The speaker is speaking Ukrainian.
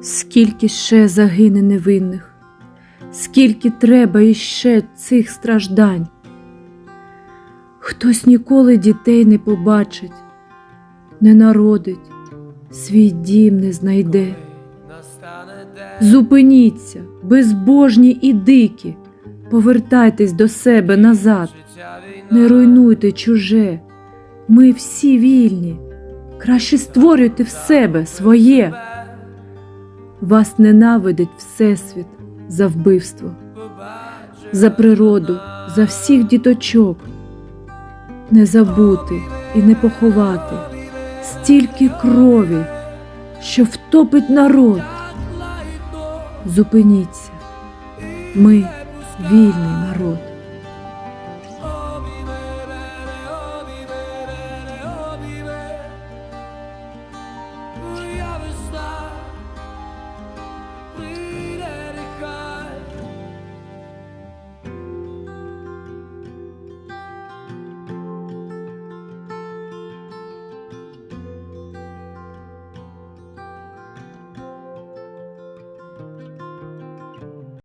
Скільки ще загине невинних, скільки треба іще цих страждань. Хтось ніколи дітей не побачить, не народить, свій дім не знайде. Зупиніться, безбожні і дикі, повертайтесь до себе назад, не руйнуйте чуже. Ми всі вільні, краще створюйте в себе своє. Вас ненавидить Всесвіт за вбивство, за природу, за всіх діточок. Не забути і не поховати стільки крові, що втопить народ. Зупиніться, ми вільний народ.